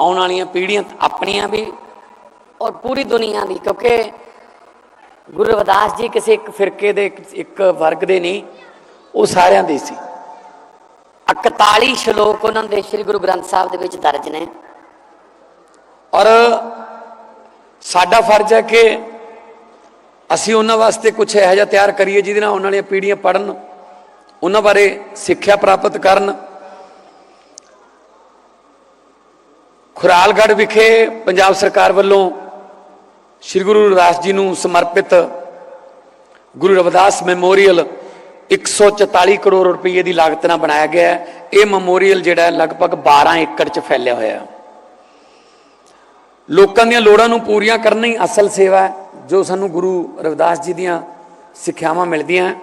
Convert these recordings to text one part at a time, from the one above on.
ਆਉਣ ਵਾਲੀਆਂ ਪੀੜ੍ਹੀਆਂ ਆਪਣੀਆਂ ਵੀ ਔਰ ਪੂਰੀ ਦੁਨੀਆ ਦੀ, ਕਿਉਂਕਿ ਗੁਰੂ ਰਵਿਦਾਸ ਜੀ ਕਿਸੇ ਇੱਕ ਫਿਰਕੇ ਦੇ ਇੱਕ- ਵਰਗ ਦੇ ਨਹੀਂ, ਉਹ ਸਾਰਿਆਂ ਦੇ ਸੀ। 41 ਸ਼ਲੋਕ ਉਹਨਾਂ ਦੇ ਸ੍ਰੀ ਗੁਰੂ ਗ੍ਰੰਥ ਸਾਹਿਬ ਦੇ ਵਿੱਚ ਦਰਜ ਨੇ। ਔਰ ਸਾਡਾ ਫਰਜ਼ ਹੈ ਕਿ ਅਸੀਂ ਉਹਨਾਂ ਵਾਸਤੇ ਕੁਝ ਇਹੋ ਜਿਹਾ ਤਿਆਰ ਕਰੀਏ ਜਿਹਦੇ ਨਾਲ ਆਉਣ ਵਾਲੀਆਂ ਪੀੜ੍ਹੀਆਂ ਪੜ੍ਹਨ, ਉਹਨਾਂ ਬਾਰੇ ਸਿੱਖਿਆ ਪ੍ਰਾਪਤ ਕਰਨ ਖੁਰਾਲਗੜ੍ਹ ਵਿਖੇ ਪੰਜਾਬ ਸਰਕਾਰ ਵੱਲੋਂ ਸ੍ਰੀ ਗੁਰੂ ਰਵਿਦਾਸ ਜੀ ਨੂੰ ਸਮਰਪਿਤ ਗੁਰੂ ਰਵਿਦਾਸ ਮੈਮੋਰੀਅਲ 144 ਕਰੋੜ ਰੁਪਏ ਦੀ ਲਾਗਤ ਨਾਲ ਬਣਾਇਆ ਗਿਆ ਹੈ ਇਹ ਮੈਮੋਰੀਅਲ ਜਿਹੜਾ ਲਗਭਗ 12 ਏਕੜ 'ਚ ਫੈਲਿਆ ਹੋਇਆ ਹੈ ਲੋਕਾਂ ਦੀਆਂ ਲੋੜਾਂ ਨੂੰ ਪੂਰੀਆਂ ਕਰਨਾ ਹੀ ਅਸਲ ਸੇਵਾ ਹੈ, ਜੋ ਸਾਨੂੰ ਗੁਰੂ ਰਵਿਦਾਸ ਜੀ ਦੀਆਂ ਸਿੱਖਿਆਵਾਂ ਮਿਲਦੀਆਂ ਹੈ।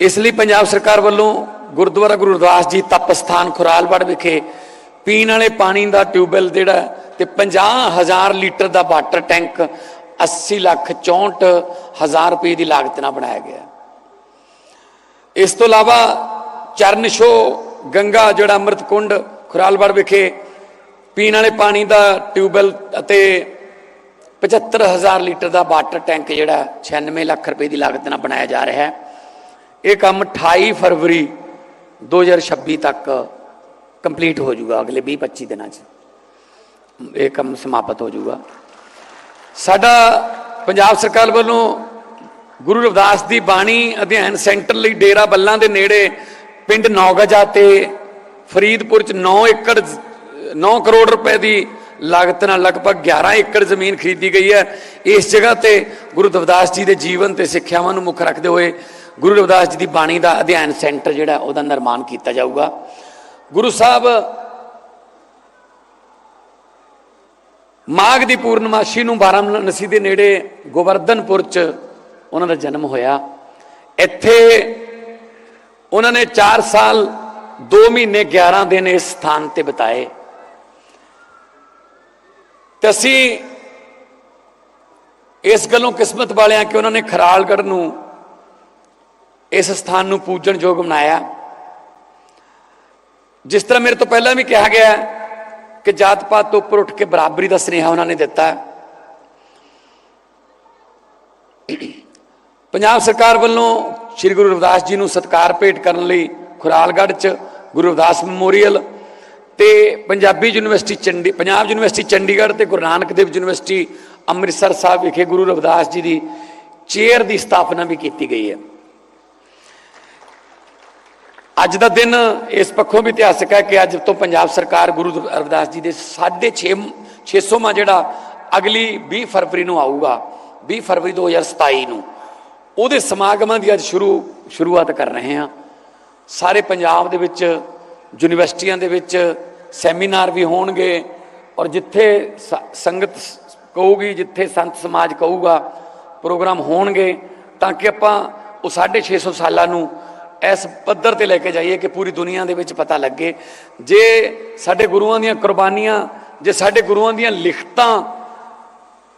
ਇਸ ਲਈ ਪੰਜਾਬ ਸਰਕਾਰ ਵੱਲੋਂ ਗੁਰਦੁਆਰਾ ਗੁਰੂ ਰਵਿਦਾਸ ਜੀ ਤਪ ਸਥਾਨ ਖੁਰਾਲਵੜ ਵਿਖੇ ਪੀਣ ਵਾਲੇ ਪਾਣੀ ਦਾ ਟਿਊਬਵੈਲ ਜਿਹੜਾ ਹੈ ਤੇ 50000 ਲੀਟਰ ਦਾ ਵਾਟਰ ਟੈਂਕ 80 ਲੱਖ 64 ਹਜ਼ਾਰ ਰੁਪਏ ਦੀ ਲਾਗਤ ਨਾਲ ਬਣਾਇਆ ਗਿਆ ਇਸ ਤੋਂ ਇਲਾਵਾ ਚਰਨ ਛੋ ਗੰਗਾ ਜਿਹੜਾ ਅੰਮ੍ਰਿਤ ਕੁੰਡ, ਖੁਰਾਲਵੜ ਵਿਖੇ ਪੀਣ ਵਾਲੇ ਪਾਣੀ ਦਾ ਟਿਊਬਵੈਲ ਅਤੇ 75000 ਲੀਟਰ ਦਾ ਵਾਟਰ ਟੈਂਕ ਜਿਹੜਾ 96 ਲੱਖ ਰੁਪਏ ਦੀ ਲਾਗਤ ਨਾਲ ਬਣਾਇਆ ਜਾ ਰਿਹਾ ਹੈ। ਇਹ ਕੰਮ 28 ਫਰਵਰੀ 2026 ਤੱਕ ਕੰਪਲੀਟ ਹੋ ਜਾਊਗਾ ਅਗਲੇ 20-25 ਦਿਨਾਂ 'ਚ। ਇਹ ਕੰਮ ਸਮਾਪਤ ਹੋ ਜਾਊਗਾ। ਸਾਡਾ ਪੰਜਾਬ ਸਰਕਾਰ ਵੱਲੋਂ ਗੁਰੂ ਰਵਿਦਾਸ ਦੀ ਬਾਣੀ ਅਧਿਐਨ ਸੈਂਟਰ ਲਈ ਡੇਰਾ ਬੱਲਾਂ ਦੇ ਨੇੜੇ ਪਿੰਡ ਨੌਗਜਾ ਤੇ ਫਰੀਦਪੁਰ ਚ 9 ਏਕੜ 9 ਕਰੋੜ ਰੁਪਏ ਦੀ ਲਾਗਤ ਨਾਲ ਲਗਭਗ 11 ਏਕੜ ਜ਼ਮੀਨ ਖਰੀਦੀ ਗਈ ਹੈ। ਇਸ ਜਗ੍ਹਾ ਤੇ ਗੁਰੂ ਰਵਿਦਾਸ ਜੀ ਦੇ ਜੀਵਨ ਤੇ ਸਿੱਖਿਆਵਾਂ ਨੂੰ ਮੁੱਖ ਰੱਖਦੇ ਹੋਏ ਗੁਰੂ ਰਵਿਦਾਸ ਜੀ ਦੀ ਬਾਣੀ ਦਾ ਅਧਿਐਨ ਸੈਂਟਰ ਜਿਹੜਾ ਉਹਦਾ ਨਿਰਮਾਣ ਕੀਤਾ ਜਾਊਗਾ। ਗੁਰੂ ਸਾਹਿਬ ਮਾਘ ਦੀ ਪੂਰਨਮਾਸ਼ੀ ਨੂੰ ਵਾਰਾਣਸੀ ਦੇ ਨੇੜੇ ਗੋਵਰਧਨਪੁਰ ਚ ਉਹਨਾਂ ਦਾ ਜਨਮ ਹੋਇਆ। ਇੱਥੇ ਉਹਨਾਂ ਨੇ 4 ਸਾਲ 2 ਮਹੀਨੇ 11 ਦਿਨ ਇਸ ਸਥਾਨ ਤੇ ਬਿਤਾਏ। ਤੇ ਅਸੀਂ ਇਸ ਗੱਲੋਂ ਕਿਸਮਤ ਵਾਲਿਆਂ ਕਿ ਉਹਨਾਂ ਨੇ ਖਰਾਲਗੜ੍ਹ ਨੂੰ ਇਸ ਸਥਾਨ ਨੂੰ ਪੂਜਣ ਯੋਗ ਬਣਾਇਆ। ਜਿਸ ਤਰ੍ਹਾਂ ਮੇਰੇ ਤੋਂ ਪਹਿਲਾਂ ਵੀ ਕਿਹਾ ਗਿਆ ਕਿ ਜਾਤ ਪਾਤ ਤੋਂ ਉੱਪਰ ਉੱਠ ਕੇ ਬਰਾਬਰੀ ਦਾ ਸੁਨੇਹਾ ਉਹਨਾਂ ਨੇ ਦਿੱਤਾ ਪੰਜਾਬ ਸਰਕਾਰ ਵੱਲੋਂ ਸ੍ਰੀ ਗੁਰੂ ਰਵਿਦਾਸ ਜੀ ਨੂੰ ਸਤਿਕਾਰ ਭੇਟ ਕਰਨ ਲਈ ਖੁਰਾਲਗੜ੍ਹ 'ਚ ਗੁਰੂ ਰਵਿਦਾਸ ਮੈਮੋਰੀਅਲ ਤੇ ਪੰਜਾਬੀ ਯੂਨੀਵਰਸਿਟੀ ਚੰਡੀ, ਪੰਜਾਬ ਯੂਨੀਵਰਸਿਟੀ ਚੰਡੀਗੜ੍ਹ ਤੇ ਗੁਰੂ ਨਾਨਕ ਦੇਵ ਯੂਨੀਵਰਸਿਟੀ ਅੰਮ੍ਰਿਤਸਰ ਸਾਹਿਬ ਵਿਖੇ ਗੁਰੂ ਰਵਿਦਾਸ ਜੀ ਦੀ ਚੇਅਰ ਦੀ ਸਥਾਪਨਾ ਵੀ ਕੀਤੀ ਗਈ ਹੈ। ਅੱਜ ਦਾ ਦਿਨ ਇਸ ਪੱਖੋਂ ਵੀ ਇਤਿਹਾਸਕ ਹੈ ਕਿ ਅੱਜ ਤੋਂ ਪੰਜਾਬ ਸਰਕਾਰ ਗੁਰੂ ਰਵਿਦਾਸ ਜੀ ਦੇ 6.5 600ਵਾਂ ਜਿਹੜਾ ਅਗਲੀ 20 ਫਰਵਰੀ ਨੂੰ ਆਊਗਾ 20 ਫਰਵਰੀ 2027 ਨੂੰ, ਉਹਦੇ ਸਮਾਗਮਾਂ ਦੀ ਅੱਜ ਸ਼ੁਰੂ, ਸ਼ੁਰੂਆਤ ਕਰ ਰਹੇ ਹਾਂ। ਸਾਰੇ ਪੰਜਾਬ ਦੇ ਵਿੱਚ, ਯੂਨੀਵਰਸਿਟੀਆਂ ਦੇ ਵਿੱਚ ਸੈਮੀਨਾਰ ਵੀ ਹੋਣਗੇ ਔਰ ਜਿੱਥੇ ਸ- ਸੰਗਤ ਕਹੂਗੀ, ਜਿੱਥੇ ਸੰਤ ਸਮਾਜ ਕਹੂਗਾ, ਪ੍ਰੋਗਰਾਮ ਹੋਣਗੇ, ਤਾਂ ਕਿ ਆਪਾਂ ਉਹ 650 ਸਾਲਾਂ ਨੂੰ ਇਸ ਪੱਧਰ ਤੇ ਲੈ ਕੇ ਜਾਈਏ ਕਿ ਪੂਰੀ ਦੁਨੀਆ ਦੇ ਵਿੱਚ ਪਤਾ ਲੱਗੇ। ਜੇ ਸਾਡੇ ਗੁਰੂਆਂ ਦੀਆਂ ਕੁਰਬਾਨੀਆਂ, ਜੇ ਸਾਡੇ ਗੁਰੂਆਂ ਦੀਆਂ ਲਿਖਤਾਂ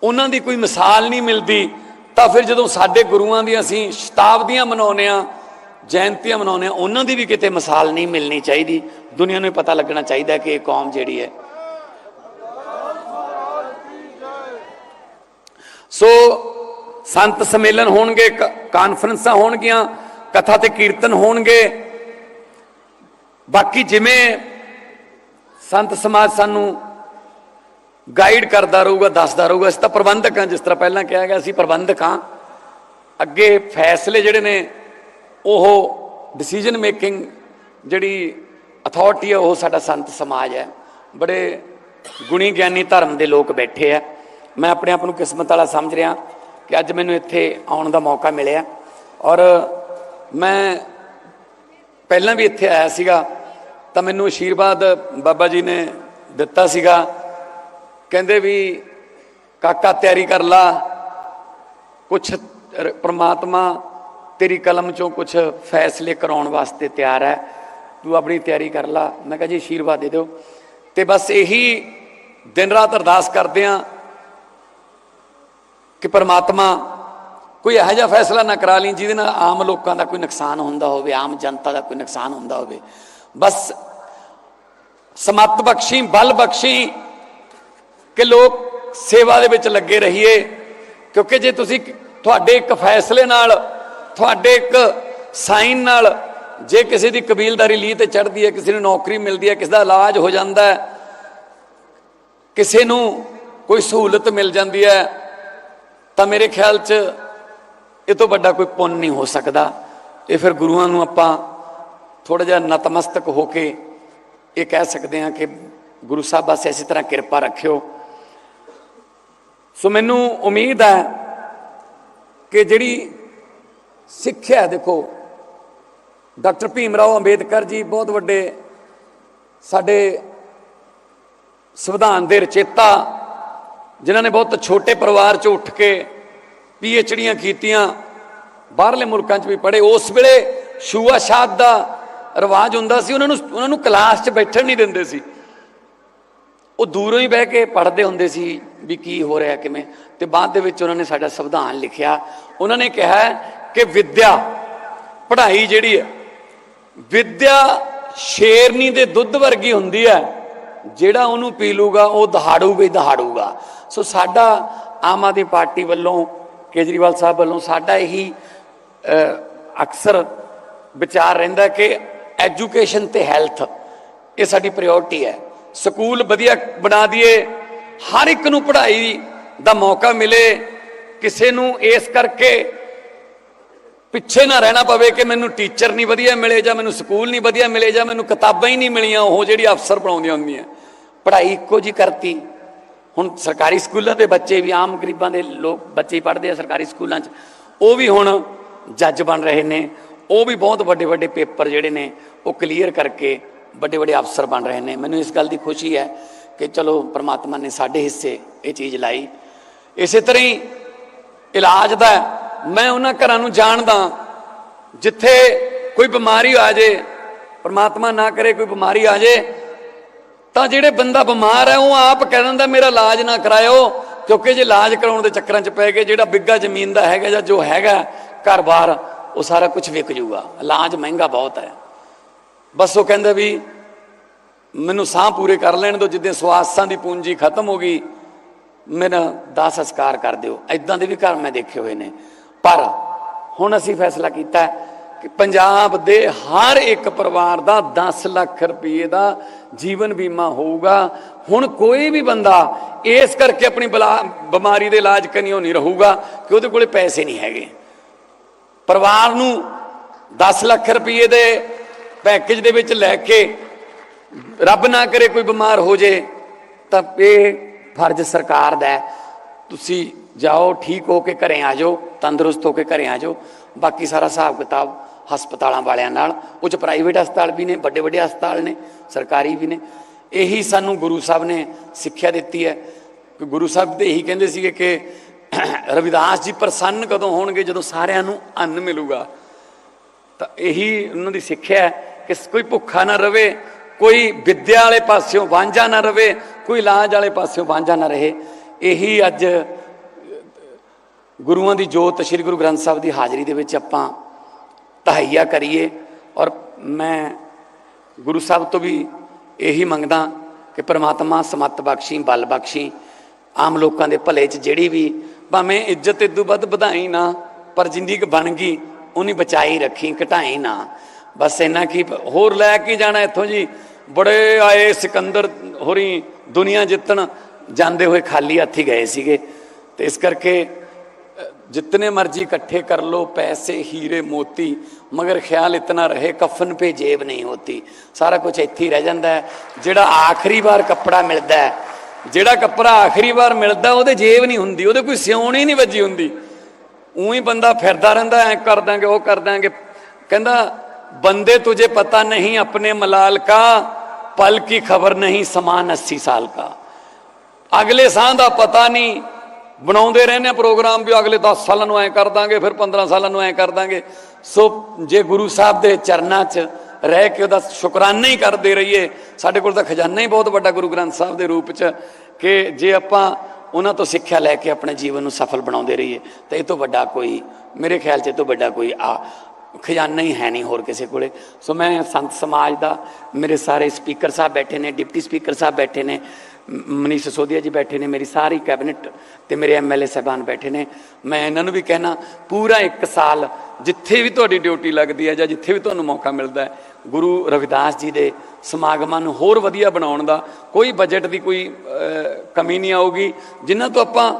ਉਹਨਾਂ ਦੀ ਕੋਈ ਮਿਸਾਲ ਨਹੀਂ ਮਿਲਦੀ, ਤਾਂ ਫਿਰ ਜਦੋਂ ਸਾਡੇ ਗੁਰੂਆਂ ਦੀਆਂ ਅਸੀਂ ਸ਼ਤਾਬਦੀਆਂ ਮਨਾਉਂਦੇ ਆ ਜਯੰਤੀਆਂ ਮਨਾਉਂਦੇ ਆ ਉਹਨਾਂ ਦੀ ਵੀ ਕਿਤੇ ਮਿਸਾਲ ਨਹੀਂ ਮਿਲਣੀ ਚਾਹੀਦੀ। ਦੁਨੀਆ ਨੂੰ ਇਹ ਪਤਾ ਲੱਗਣਾ ਚਾਹੀਦਾ ਕਿ ਇਹ ਕੌਮ ਜਿਹੜੀ ਹੈ। ਸੋ ਸੰਤ ਸੰਮੇਲਨ ਹੋਣਗੇ, ਕ- ਕਾਨਫਰੰਸਾਂ ਹੋਣਗੀਆਂ। ਕਥਾ ਤੇ ਕੀਰਤਨ ਹੋਣਗੇ। ਬਾਕੀ ਜਿਵੇਂ ਸੰਤ ਸਮਾਜ ਸਾਨੂੰ ਗਾਈਡ ਕਰਦਾ ਰਹੂਗਾ, ਦੱਸਦਾ ਰਹੂਗਾ, ਅਸੀਂ ਤਾਂ ਪ੍ਰਬੰਧਕ ਹਾਂ, ਜਿਸ ਤਰ੍ਹਾਂ ਪਹਿਲਾਂ ਕਿਹਾ ਗਿਆ ਅਸੀਂ ਪ੍ਰਬੰਧਕ ਹਾਂ। ਅੱਗੇ ਫੈਸਲੇ ਜਿਹੜੇ ਨੇ, ਉਹ ਡਿਸੀਜਨ ਮੇਕਿੰਗ ਜਿਹੜੀ ਅਥਾਰਟੀ ਹੈ ਉਹ ਸਾਡਾ ਸੰਤ ਸਮਾਜ ਹੈ। ਬੜੇ ਗੁਣੀ ਗਿਆਨੀ ਧਰਮ ਦੇ ਲੋਕ ਬੈਠੇ ਆ। ਮੈਂ ਆਪਣੇ ਆਪ ਨੂੰ ਕਿਸਮਤ ਵਾਲਾ ਸਮਝ ਰਿਹਾ ਕਿ ਅੱਜ ਮੈਨੂੰ ਇੱਥੇ ਆਉਣ ਦਾ ਮੌਕਾ ਮਿਲਿਆ। ਔਰ ਮੈਂ ਪਹਿਲਾਂ ਵੀ ਇੱਥੇ ਆਇਆ ਸੀਗਾ, ਤਾਂ ਮੈਨੂੰ ਆਸ਼ੀਰਵਾਦ ਬਾਬਾ ਜੀ ਨੇ ਦਿੱਤਾ ਸੀਗਾ। ਕਹਿੰਦੇ ਵੀ, ਕਾਕਾ, ਤਿਆਰੀ ਕਰ ਲਾ। ਕੁਛ ਰ- ਪ੍ਰਮਾਤਮਾ ਤੇਰੀ ਕਲਮ ਚੋਂ ਕੁਛ ਫੈਸਲੇ ਕਰਾਉਣ ਵਾਸਤੇ ਤਿਆਰ ਹੈ। ਤੂੰ ਆਪਣੀ ਤਿਆਰੀ ਕਰ ਲਾ। ਮੈਂ ਕਿਹਾ, ਜੀ ਆਸ਼ੀਰਵਾਦ ਦੇ ਦਿਓ। ਤੇ ਬਸ ਇਹੀ ਦਿਨ ਰਾਤ ਅਰਦਾਸ ਕਰਦੇ ਆ ਕਿ ਪਰਮਾਤਮਾ ਕੋਈ ਇਹੋ ਜਿਹਾ ਫੈਸਲਾ ਨਾ ਕਰਾ ਲਈ ਜਿਹਦੇ ਨਾਲ ਆਮ ਲੋਕਾਂ ਦਾ ਕੋਈ ਨੁਕਸਾਨ ਹੁੰਦਾ ਹੋਵੇ, ਆਮ ਜਨਤਾ ਦਾ ਕੋਈ ਨੁਕਸਾਨ ਹੁੰਦਾ ਹੋਵੇ। ਬਸ ਸਮੱਤ ਬਖਸ਼ੀ, ਬਲ ਬਖਸ਼ੀ ਕਿ ਲੋਕ ਸੇਵਾ ਦੇ ਵਿੱਚ ਲੱਗੇ ਰਹੀਏ। ਕਿਉਂਕਿ ਜੇ ਤੁਸੀਂ ਤੁਹਾਡੇ ਇੱਕ ਫੈਸਲੇ ਨਾਲ, ਤੁਹਾਡੇ ਇੱਕ ਸਾਈਨ ਨਾਲ ਜੇ ਕਿਸੇ ਦੀ ਕਬੀਲਦਾਰੀ ਲੀ ਤੇ ਚੜਦੀ ਹੈ, ਕਿਸੇ ਨੂੰ ਨੌਕਰੀ ਮਿਲਦੀ ਹੈ, ਕਿਸੇ ਦਾ ਇਲਾਜ ਹੋ ਜਾਂਦਾ ਹੈ, ਕਿਸੇ ਨੂੰ ਕੋਈ ਸਹੂਲਤ ਮਿਲ ਜਾਂਦੀ ਹੈ, ਤਾਂ ਮੇਰੇ ਖਿਆਲ 'ਚ ਇਹ ਤੋਂ ਵੱਡਾ ਕੋਈ ਪੁੰਨ ਨਹੀਂ ਹੋ ਸਕਦਾ। ਇਹ ਫਿਰ ਗੁਰੂਆਂ ਨੂੰ ਆਪਾਂ ਥੋੜਾ ਜਿਹਾ ਨਤਮਸਤਕ ਹੋ ਕੇ ਇਹ ਕਹਿ ਸਕਦੇ ਹਾਂ ਕਿ ਗੁਰੂ ਸਾਹਿਬ ਬਸ ਇਸੇ ਤਰ੍ਹਾਂ ਕਿਰਪਾ ਰੱਖਿਓ। ਸੋ ਮੈਨੂੰ ਉਮੀਦ ਹੈ ਕਿ ਜਿਹੜੀ ਸਿੱਖਿਆ ਦੇਖੋ, ਡਾਕਟਰ ਭੀਮ ਰਾਓ ਅੰਬੇਦਕਰ ਜੀ ਬਹੁਤ ਵੱਡੇ ਸਾਡੇ ਸੰਵਿਧਾਨ ਦੇ ਰਚੇਤਾ, ਜਿਨ੍ਹਾਂ ਨੇ ਬਹੁਤ ਛੋਟੇ ਪਰਿਵਾਰ ਚੋਂ ਉੱਠ ਕੇ ਪੀਐਚਡੀਆਂ ਕੀਤੀਆਂ, ਬਾਹਰਲੇ ਮੁਲਕਾਂ 'ਚ ਵੀ ਪੜ੍ਹੇ। ਉਸ ਵੇਲੇ ਸ਼ੂਆਸ਼ਾਦ ਦਾ ਰਿਵਾਜ ਹੁੰਦਾ ਸੀ, ਉਹਨਾਂ ਨੂੰ ਉਹਨਾਂ ਨੂੰ ਕਲਾਸ 'ਚ ਬੈਠਣ ਨਹੀਂ ਦਿੰਦੇ ਸੀ। ਉਹ ਦੂਰੋਂ ਹੀ ਬਹਿ ਕੇ ਪੜ੍ਹਦੇ ਹੁੰਦੇ ਸੀ ਵੀ ਕੀ ਹੋ ਰਿਹਾ, ਕਿਵੇਂ। ਤੇ ਬਾਅਦ ਦੇ ਵਿੱਚ ਉਹਨਾਂ ਨੇ ਸਾਡਾ ਸੰਵਿਧਾਨ ਲਿਖਿਆ। ਉਹਨਾਂ ਨੇ ਕਿਹਾ ਕਿ ਵਿਦਿਆ, ਪੜ੍ਹਾਈ ਜਿਹੜੀ ਹੈ, ਵਿਦਿਆ ਸ਼ੇਰਨੀ ਦੇ ਦੁੱਧ ਵਰਗੀ ਹੁੰਦੀ ਹੈ। ਜਿਹੜਾ ਉਹਨੂੰ ਪੀ ਲੂਗਾ, ਉਹ ਦਹਾੜੂਗਾ ਹੀ ਦਹਾੜੂਗਾ। ਸੋ ਸਾਡਾ ਆਮ ਆਦਮੀ ਪਾਰਟੀ ਵੱਲੋਂ ਕੇਜਰੀਵਾਲ ਸਾਹਿਬ ਵੱਲੋਂ ਸਾਡਾ ਇਹੀ ਅਕਸਰ ਵਿਚਾਰ ਰਹਿੰਦਾ ਕਿ ਐਜੂਕੇਸ਼ਨ ਤੇ ਹੈਲਥ, ਇਹ ਸਾਡੀ ਪ੍ਰਾਇੋਰਟੀ ਹੈ। ਸਕੂਲ ਵਧੀਆ ਬਣਾ ਦਈਏ, ਹਰ ਇੱਕ ਨੂੰ ਪੜ੍ਹਾਈ ਦਾ ਮੌਕਾ ਮਿਲੇ, ਕਿਸੇ ਨੂੰ ਇਸ ਕਰਕੇ ਪਿੱਛੇ ਨਾ ਰਹਿਣਾ ਪਵੇ ਕਿ ਮੈਨੂੰ ਟੀਚਰ ਨਹੀਂ ਵਧੀਆ ਮਿਲੇ ਜਾਂ ਮੈਨੂੰ ਸਕੂਲ ਨਹੀਂ ਵਧੀਆ ਮਿਲੇ ਜਾਂ ਮੈਨੂੰ ਕਿਤਾਬਾਂ ਹੀ ਨਹੀਂ ਮਿਲੀਆਂ, ਉਹ ਜਿਹੜੀ ਅਫਸਰ ਬਣਾਉਂਦੀਆਂ ਹੁੰਦੀਆਂ। ਪੜ੍ਹਾਈ ਇੱਕੋ ਜੀ ਕਰਤੀ। ਹੁਣ ਸਰਕਾਰੀ ਸਕੂਲਾਂ ਦੇ ਬੱਚੇ ਵੀ, ਆਮ ਗਰੀਬਾਂ ਦੇ ਲੋਕ ਬੱਚੇ ਪੜ੍ਹਦੇ ਆ ਸਰਕਾਰੀ ਸਕੂਲਾਂ 'ਚ। ਉਹ ਵੀ ਹੁਣ ਜੱਜ ਬਣ ਰਹੇ ਨੇ। ਉਹ ਵੀ ਬਹੁਤ ਵੱਡੇ ਵੱਡੇ ਪੇਪਰ ਜਿਹੜੇ ਨੇ, ਉਹ ਕਲੀਅਰ ਕਰਕੇ ਵੱਡੇ ਵੱਡੇ ਅਫਸਰ ਬਣ ਰਹੇ ਨੇ। ਮੈਨੂੰ ਇਸ ਗੱਲ ਦੀ ਖੁਸ਼ੀ ਹੈ ਕਿ ਚਲੋ ਪ੍ਰਮਾਤਮਾ ਨੇ ਸਾਡੇ ਹਿੱਸੇ ਇਹ ਚੀਜ਼ ਲਾਈ। ਇਸੇ ਤਰ੍ਹਾਂ ਹੀ ਇਲਾਜ ਦਾ, ਮੈਂ ਉਹਨਾਂ ਘਰਾਂ ਨੂੰ ਜਾਣਦਾ, ਜਿੱਥੇ ਕੋਈ ਬਿਮਾਰੀ ਆ ਜੇ ਪ੍ਰਮਾਤਮਾ ਨਾ ਕਰੇ, ਕੋਈ ਬਿਮਾਰੀ ਆ ਜੇ ਤਾਂ ਜਿਹੜੇ ਬੰਦਾ ਬਿਮਾਰ ਹੈ, ਉਹ ਆਪ ਕਹਿ ਦਿੰਦਾ, ਮੇਰਾ ਇਲਾਜ ਨਾ ਕਰਾਇਓ। ਕਿਉਂਕਿ ਜੇ ਇਲਾਜ ਕਰਾਉਣ ਦੇ ਚੱਕਰਾਂ 'ਚ ਪੈ ਗਏ, ਜਿਹੜਾ ਬਿੱਗਾ ਜ਼ਮੀਨ ਦਾ ਹੈਗਾ ਜਾਂ ਜੋ ਹੈਗਾ ਘਰ-ਬਾਰ ਉਹ ਸਾਰਾ ਕੁਝ ਵਿਕ ਜੂਗਾ ਇਲਾਜ ਮਹਿੰਗਾ ਬਹੁਤ ਹੈ। ਬਸ ਉਹ ਕਹਿੰਦਾ ਵੀ, ਮੈਨੂੰ ਸਾਹ ਪੂਰੇ ਕਰ ਲੈਣ ਦਿਓ, ਜਿੱਦਾਂ ਸਵਾਸਾਂ ਦੀ ਪੂੰਜੀ ਖਤਮ ਹੋ ਗਈ, ਮੇਰਾ ਦਾ ਸੰਸਕਾਰ ਕਰ ਦਿਓ। ਐਦਾਂ ਦੇ ਵੀ ਘਰ ਮੈਂ ਦੇਖੇ ਹੋਏ ਨੇ। ਪਰ ਹੁਣ ਅਸੀਂ ਫੈਸਲਾ ਕੀਤਾ ਹੈ ਕਿ ਪੰਜਾਬ ਦੇ ਹਰ ਇੱਕ ਪਰਿਵਾਰ ਦਾ 10 ਲੱਖ ਰੁਪਏ ਦਾ ਜੀਵਨ ਬੀਮਾ ਹੋਊਗਾ। ਹੁਣ ਕੋਈ ਵੀ ਬੰਦਾ ਇਸ ਕਰਕੇ ਆਪਣੀ ਬਲਾ- ਬਿਮਾਰੀ ਦੇ ਇਲਾਜ ਕਨੀਓ ਨਹੀਂ ਰਹੂਗਾ ਕਿ ਉਹਦੇ ਕੋਲੇ ਪੈਸੇ ਨਹੀਂ ਹੈਗੇ। ਪਰਿਵਾਰ ਨੂੰ 10 ਲੱਖ ਰੁਪਏ ਦੇ ਪੈਕੇਜ ਦੇ ਵਿੱਚ ਲੈ ਕੇ ਰੱਬ ਨਾ ਕਰੇ ਕੋਈ ਬਿਮਾਰ ਹੋ ਜੇ, ਤਾਂ ਇਹ ਫਰਜ਼ ਸਰਕਾਰ ਦਾ ਹੈ। ਤੁਸੀਂ ਜਾਓ, ਠੀਕ ਹੋ ਕੇ ਘਰੇ ਆ ਜਾਓ, ਤੰਦਰੁਸਤ ਹੋ ਕੇ ਘਰੇ ਆ ਜਾਓ। ਬਾਕੀ ਸਾਰਾ ਹਿਸਾਬ ਕਿਤਾਬ ਹਸਪਤਾਲਾਂ ਵਾਲਿਆਂ ਨਾਲ, ਉਹ ਚ ਪ੍ਰਾਈਵੇਟ ਹਸਪਤਾਲ ਵੀ ਨੇ, ਵੱਡੇ ਵੱਡੇ ਹਸਪਤਾਲ ਨੇ, ਸਰਕਾਰੀ ਵੀ ਨੇ। ਇਹੀ ਸਾਨੂੰ ਗੁਰੂ ਸਾਹਿਬ ਨੇ ਸਿੱਖਿਆ ਦਿੱਤੀ ਹੈ। ਕਿ ਗੁਰੂ ਸਾਹਿਬ ਦੇ ਇਹੀ ਕਹਿੰਦੇ ਸੀਗੇ ਕਿ ਰਵਿਦਾਸ ਜੀ ਪ੍ਰਸੰਨ ਕਦੋਂ ਹੋਣਗੇ? ਜਦੋਂ ਸਾਰਿਆਂ ਨੂੰ ਅੰਨ ਮਿਲੂਗਾ। ਤਾਂ ਇਹੀ ਉਹਨਾਂ ਦੀ ਸਿੱਖਿਆ ਹੈ ਕਿ ਕੋਈ ਭੁੱਖਾ ਨਾ ਰਵੇ, ਕੋਈ ਵਿੱਦਿਆ ਵਾਲੇ ਪਾਸਿਓਂ ਵਾਂਝਾ ਨਾ ਰਵੇ, ਕੋਈ ਇਲਾਜ ਵਾਲੇ ਪਾਸਿਓਂ ਵਾਂਝਾ ਨਾ ਰਹੇ। ਇਹੀ ਅੱਜ ਗੁਰੂਆਂ ਦੀ ਜੋਤ, ਸ੍ਰੀ ਗੁਰੂ ਗ੍ਰੰਥ ਸਾਹਿਬ ਦੀ ਹਾਜ਼ਰੀ ਦੇ ਵਿੱਚ ਆਪਾਂ ਤਹਈਆ ਕਰੀਏ। ਔਰ ਮੈਂ ਗੁਰੂ ਸਾਹਿਬ ਤੋਂ ਵੀ ਇਹੀ ਮੰਗਦਾ ਕਿ ਪ੍ਰਮਾਤਮਾ ਸਮੱਤ ਬਖਸ਼ੀ, ਬਲ ਬਖਸ਼ੀ, ਆਮ ਲੋਕਾਂ ਦੇ ਭਲੇ 'ਚ ਜਿਹੜੀ ਵੀ ਭਾਵੇਂ ਇੱਜ਼ਤ ਇਦੋਂ ਵੱਧ ਵਧਾਈ ਨਾ, ਪਰ ਜ਼ਿੰਦਗੀ ਬਣ ਗਈ ਉਹਨੀ ਬਚਾਈ ਰੱਖੀ, ਘਟਾਈ ਨਾ। ਬਸ ਇੰਨਾ ਕੀ ਹੋਰ ਲੈ ਕੇ ਜਾਣਾ ਇੱਥੋਂ ਜੀ? ਬੜੇ ਆਏ ਸਿਕੰਦਰ ਹੋਰੀ ਦੁਨੀਆ ਜਿੱਤਣ, ਜਾਂਦੇ ਹੋਏ ਖਾਲੀ ਹੱਥੀ ਗਏ ਸੀਗੇ। ਤੇ ਇਸ ਕਰਕੇ जितने मर्जी इकट्ठे कर लो पैसे हीरे मोती मगर ख्याल इतना रहे कफन पे जेब नहीं होती सारा कुछ ਇੱਥੇ ਹੀ ਰਹਿ ਜਾਂਦਾ ਹੈ ਜਿਹੜਾ ਆਖਰੀ ਵਾਰ ਕੱਪੜਾ ਮਿਲਦਾ ਹੈ ਜਿਹੜਾ ਕੱਪੜਾ ਆਖਰੀ ਵਾਰ ਮਿਲਦਾ ਉਹਦੇ ਜੇਬ ਨਹੀਂ ਹੁੰਦੀ ਉਹਦੇ ਕੋਈ ਸਿਉਣੀ ਨਹੀਂ ਵੱਜੀ ਹੁੰਦੀ ਉਹੀ ਬੰਦਾ ਫਿਰਦਾ ਰਹਿੰਦਾ ਐ ਕਰ ਦਾਂਗੇ ਉਹ ਕਰ ਦਾਂਗੇ ਕਹਿੰਦਾ ਬੰਦੇ ਤੁਝੇ ਪਤਾ ਨਹੀਂ ਆਪਣੇ ਮਲਾਲ ਕਾ ਪਲ ਕੀ ਖਬਰ ਨਹੀਂ ਸਮਾਨ 80 ਸਾਲ ਕਾ ਅਗਲੇ ਸਾਹ ਦਾ ਪਤਾ ਨਹੀਂ ਬਣਾਉਂਦੇ ਰਹਿੰਦੇ ਆ ਪ੍ਰੋਗਰਾਮ ਵੀ ਅਗਲੇ 10 ਸਾਲਾਂ ਨੂੰ ਐ ਕਰ ਦਾਂਗੇ, ਫਿਰ 15 ਸਾਲਾਂ ਨੂੰ ਐ ਕਰ ਦਾਂਗੇ। ਸੋ ਜੇ ਗੁਰੂ ਸਾਹਿਬ ਦੇ ਚਰਨਾਂ 'ਚ ਰਹਿ ਕੇ ਉਹਦਾ ਸ਼ੁਕਰਾਨਾ ਹੀ ਕਰਦੇ ਰਹੀਏ, ਸਾਡੇ ਕੋਲ ਤਾਂ ਖਜ਼ਾਨਾ ਹੀ ਬਹੁਤ ਵੱਡਾ ਗੁਰੂ ਗ੍ਰੰਥ ਸਾਹਿਬ ਦੇ ਰੂਪ 'ਚ ਕਿ ਜੇ ਆਪਾਂ ਉਹਨਾਂ ਤੋਂ ਸਿੱਖਿਆ ਲੈ ਕੇ ਆਪਣੇ ਜੀਵਨ ਨੂੰ ਸਫਲ ਬਣਾਉਂਦੇ ਰਹੀਏ, ਤਾਂ ਇਹ ਤੋਂ ਵੱਡਾ ਕੋਈ, ਮੇਰੇ ਖਿਆਲ 'ਚ ਇਹ ਤੋਂ ਵੱਡਾ ਕੋਈ ਆ, ਖਜ਼ਾਨਾ ਹੀ ਹੈ ਨਹੀਂ ਹੋਰ ਕਿਸੇ ਕੋਲੇ। ਸੋ ਮੈਂ ਸੰਤ ਸਮਾਜ ਦਾ, ਮੇਰੇ ਸਾਰੇ ਸਪੀਕਰ ਸਾਹਿਬ ਬੈਠੇ ਨੇ, ਡਿਪਟੀ ਸਪੀਕਰ ਸਾਹਿਬ ਬੈਠੇ ਨੇ ਮਨੀਸ਼ ਸਿਸੋਦੀਆ ਜੀ ਬੈਠੇ ਨੇ, ਮੇਰੀ ਸਾਰੀ ਕੈਬਨਿਟ ਤੇ ਮੇਰੇ ਐਮਐਲਏ ਸਾਹਿਬਾਨ ਬੈਠੇ ਨੇ। ਮੈਂ ਇਹਨਾਂ ਨੂੰ ਵੀ ਕਹਿਣਾ, ਪੂਰਾ ਇੱਕ ਸਾਲ ਜਿੱਥੇ ਵੀ ਤੁਹਾਡੀ ਡਿਊਟੀ ਲੱਗਦੀ ਹੈ ਜਾਂ ਜਿੱਥੇ ਵੀ ਤੁਹਾਨੂੰ ਮੌਕਾ ਮਿਲਦਾ ਹੈ, ਗੁਰੂ ਰਵਿਦਾਸ ਜੀ ਦੇ ਸਮਾਗਮਾਂ ਨੂੰ ਹੋਰ ਵਧੀਆ ਬਣਾਉਣ ਦਾ ਕੋਈ ਬਜਟ ਦੀ ਕੋਈ ਕਮੀ ਨਹੀਂ ਆਊਗੀ। ਜਿਨ੍ਹਾਂ ਤੋਂ ਆਪਾਂ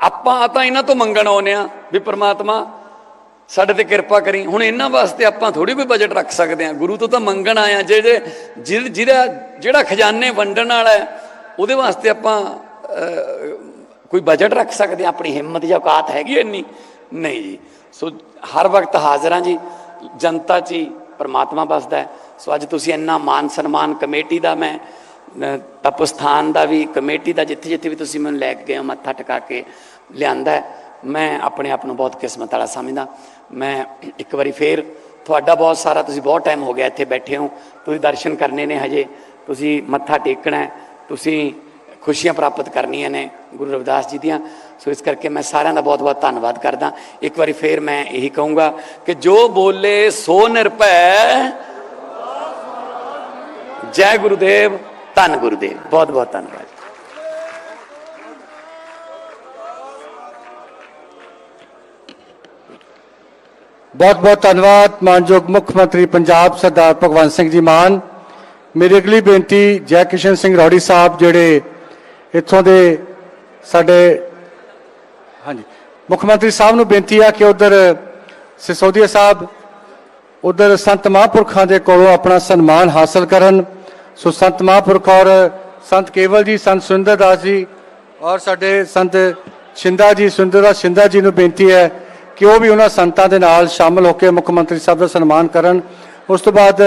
ਆਪਾਂ ਤਾਂ ਇਹਨਾਂ ਤੋਂ ਮੰਗਣ ਆਉਂਦੇ ਆ ਵੀ ਪ੍ਰਮਾਤਮਾ ਸਾਡੇ ਤੇ ਕਿਰਪਾ ਕਰੀ। ਹੁਣ ਇਹਨਾਂ ਵਾਸਤੇ ਆਪਾਂ ਥੋੜੀ ਕੋਈ ਬਜਟ ਰੱਖ ਸਕਦੇ ਆ ਗੁਰੂ ਤੋਂ ਤਾਂ ਮੰਗਣ ਆਇਆ ਜੇ ਜੇ ਜਿਹ- ਜਿਹਦਾ, ਜਿਹੜਾ ਖਜ਼ਾਨੇ ਵੰਡਣ ਵਾਲਾ ਹੈ ਉਹਦੇ ਵਾਸਤੇ ਆਪਾਂ ਕੋਈ ਬਜਟ ਰੱਖ ਸਕਦੇ ਆ ਆਪਣੀ ਹਿੰਮਤ ਜਾਂ ਔਕਾਤ ਹੈਗੀ ਇੰਨੀ? ਨਹੀਂ ਜੀ। ਸੋ ਹਰ ਵਕਤ ਹਾਜ਼ਰ ਹਾਂ ਜੀ। ਜਨਤਾ 'ਚ ਹੀ ਪਰਮਾਤਮਾ ਵਸਦਾ ਸੋ ਅੱਜ ਤੁਸੀਂ ਇੰਨਾ ਮਾਨ ਸਨਮਾਨ ਕਮੇਟੀ ਦਾ ਮੈਂ ਅਹ, ਤਪਸਥਾਨ ਦਾ ਵੀ ਕਮੇਟੀ ਦਾ ਜਿੱਥੇ ਜਿੱਥੇ ਵੀ ਤੁਸੀਂ ਮੈਨੂੰ ਲੈ ਕੇ ਗਏ ਹੋ ਮੱਥਾ ਟਿਕਾ ਕੇ ਲਿਆਂਦਾ ਮੈਂ ਆਪਣੇ ਆਪ ਨੂੰ ਬਹੁਤ ਕਿਸਮਤ ਵਾਲਾ ਸਮਝਦਾ। ਮੈਂ ਇੱਕ ਵਾਰੀ ਫੇਰ ਤੁਹਾਡਾ ਬਹੁਤ ਸਾਰਾ ਤੁਸੀਂ ਬਹੁਤ ਟਾਈਮ ਹੋ ਗਿਆ ਇੱਥੇ ਬੈਠੇ ਹੋ। ਤੁਸੀਂ ਦਰਸ਼ਨ ਕਰਨੇ ਨੇ ਹਜੇ। ਤੁਸੀਂ ਮੱਥਾ ਟੇਕਣਾ ਤੁਸੀਂ ਖੁਸ਼ੀਆਂ ਪ੍ਰਾਪਤ ਕਰਨੀਆਂ ਨੇ ਗੁਰੂ ਰਵਿਦਾਸ ਜੀ ਦੀਆਂ ਸੋ ਇਸ ਕਰਕੇ ਮੈਂ ਸਾਰਿਆਂ ਦਾ ਬਹੁਤ ਬਹੁਤ ਧੰਨਵਾਦ ਕਰਦਾ ਇੱਕ ਵਾਰੀ ਫੇਰ ਮੈਂ ਇਹੀ ਕਹੂੰਗਾ ਕਿ ਜੋ ਬੋਲੇ ਸੋ ਨਿਰਭੈ ਜੈ ਗੁਰੂਦੇਵ ਧੰਨ ਗੁਰੂਦੇਵ ਬਹੁਤ ਬਹੁਤ ਧੰਨਵਾਦ ਬਹੁਤ ਬਹੁਤ ਧੰਨਵਾਦ ਮਾਨਯੋਗ ਮੁੱਖ ਮੰਤਰੀ ਪੰਜਾਬ ਸਰਦਾਰ ਭਗਵੰਤ ਸਿੰਘ ਜੀ ਮਾਨ ਮੇਰੀ ਅਗਲੀ ਬੇਨਤੀ ਜੈ ਕਿਸ਼ਨ ਸਿੰਘ ਰੌੜੀ ਸਾਹਿਬ ਜਿਹੜੇ ਇੱਥੋਂ ਦੇ ਸਾਡੇ ਹਾਂਜੀ, ਮੁੱਖ ਮੰਤਰੀ ਸਾਹਿਬ ਨੂੰ ਬੇਨਤੀ ਆ ਕਿ ਉਧਰ ਸਿਸੋਦੀਆ ਸਾਹਿਬ, ਉਧਰ ਸੰਤ ਮਹਾਂਪੁਰਖਾਂ ਦੇ ਕੋਲੋਂ ਆਪਣਾ ਸਨਮਾਨ ਹਾਸਲ ਕਰਨ। ਸੋ ਸੰਤ ਮਹਾਂਪੁਰਖ ਔਰ ਸੰਤ ਕੇਵਲ ਜੀ, ਸੰਤ ਸੁੰਦਰ ਦਾਸ ਜੀ ਔਰ ਸਾਡੇ ਸੰਤ ਸ਼ਿੰਦਾ ਜੀ ਸੁੰਦਰਦਾਸ ਸ਼ਿੰਦਾ ਜੀ ਨੂੰ ਬੇਨਤੀ ਹੈ ਕਿ ਉਹ ਵੀ ਉਹਨਾਂ ਸੰਤਾਂ ਦੇ ਨਾਲ ਸ਼ਾਮਲ ਹੋ ਕੇ ਮੁੱਖ ਮੰਤਰੀ ਸਾਹਿਬ ਦਾ ਸਨਮਾਨ ਕਰਨ। ਉਸ ਤੋਂ ਬਾਅਦ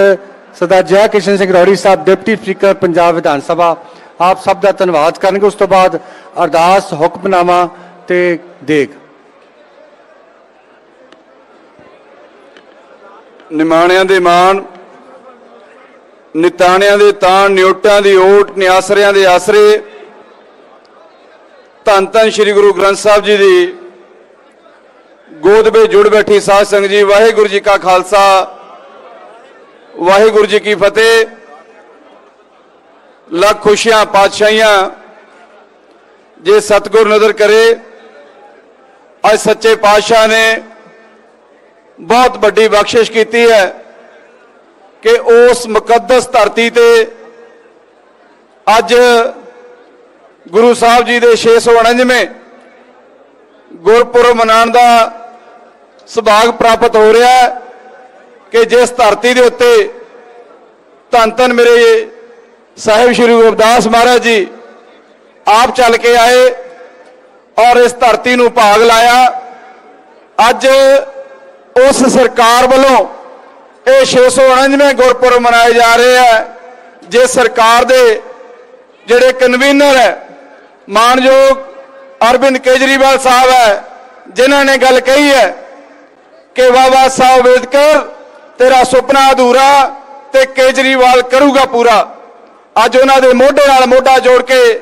ਸਰਦਾਰ ਜੈ ਕਿਸ਼ਨ ਸਿੰਘ ਰੌੜੀ ਸਾਹਿਬ, ਡਿਪਟੀ ਸਪੀਕਰ, ਪੰਜਾਬ ਵਿਧਾਨ ਸਭਾ। ਆਪ ਸਭ ਦਾ ਧੰਨਵਾਦ ਕਰਨਗੇ। ਉਸ ਤੋਂ ਬਾਅਦ ਅਰਦਾਸ, ਹੁਕਮਨਾਮਾ ਤੇ ਦੇਗ। ਨਿਮਾਣਿਆਂ ਦੇ ਮਾਣ, ਨਿਤਾਣਿਆਂ ਦੇ ਤਾਣ ਨਿਉਟਾਂ ਦੀ ਓਟ, ਨਿਆਸਰਿਆਂ ਦੇ ਆਸਰੇ। ਧੰਨ ਧੰਨ ਸ੍ਰੀ ਗੁਰੂ ਗ੍ਰੰਥ ਸਾਹਿਬ ਜੀ ਦੀ ਗੋਦ ਵਿੱਚ ਜੁੜ ਬੈਠੀ ਸਾਧ ਸੰਗਤ ਜੀ, ਵਾਹਿਗੁਰੂ ਜੀ ਕਾ ਖਾਲਸਾ। ਵਾਹਿਗੁਰੂ ਜੀ ਕੀ ਫਤਿਹ। ਲੱਖ ਖੁਸ਼ੀਆਂ, ਪਾਤਸ਼ਾਹੀਆਂ ਜੇ ਸਤਿਗੁਰ ਨਜ਼ਰ ਕਰੇ, ਅੱਜ ਸੱਚੇ ਪਾਤਸ਼ਾਹ ਨੇ ਬਹੁਤ ਵੱਡੀ ਬਖਸ਼ਿਸ਼ ਕੀਤੀ ਹੈ ਕਿ ਉਸ ਮੁਕੱਦਸ ਧਰਤੀ ਤੇ ਅੱਜ ਗੁਰੂ ਸਾਹਿਬ ਜੀ ਦੇ 649ਵੇਂ ਗੁਰਪੁਰਬ ਮਨਾਉਣ ਦਾ ਸੁਭਾਗ ਪ੍ਰਾਪਤ ਹੋ ਰਿਹਾ ਹੈ। ਕਿ ਜਿਸ ਧਰਤੀ ਦੇ ਉੱਤੇ ਧੰਨ ਧੰਨ ਮੇਰੇ ਸਾਹਿਬ ਸ੍ਰੀ ਗੁਰਦਾਸ ਮਹਾਰਾਜ ਜੀ ਆਪ ਚੱਲ ਕੇ ਆਏ ਔਰ ਇਸ ਧਰਤੀ ਨੂੰ ਭਾਗ ਲਾਇਆ, ਅੱਜ ਉਸ ਸਰਕਾਰ ਵੱਲੋਂ ਇਹ 649ਵੇਂ ਗੁਰਪੁਰਬ ਮਨਾਏ ਜਾ ਰਹੇ ਹੈ ਜੇ ਸਰਕਾਰ ਦੇ ਜਿਹੜੇ ਕਨਵੀਨਰ ਹੈ, ਮਾਨਯੋਗ ਅਰਵਿੰਦ ਕੇਜਰੀਵਾਲ ਸਾਹਿਬ ਹੈ, ਜਿਨ੍ਹਾਂ ਨੇ ਗੱਲ ਕਹੀ ਹੈ ਕਿ ਬਾਬਾ ਸਾਹਿਬ ਅੰਬੇਦਕਰ ਤੇਰਾ ਸੁਪਨਾ ਅਧੂਰਾ ਤੇ ਕੇਜਰੀਵਾਲ ਕਰੂਗਾ ਪੂਰਾ। ਅੱਜ ਉਹਨਾਂ ਦੇ ਮੋਢੇ ਨਾਲ ਮੋਢਾ ਜੋੜ ਕੇ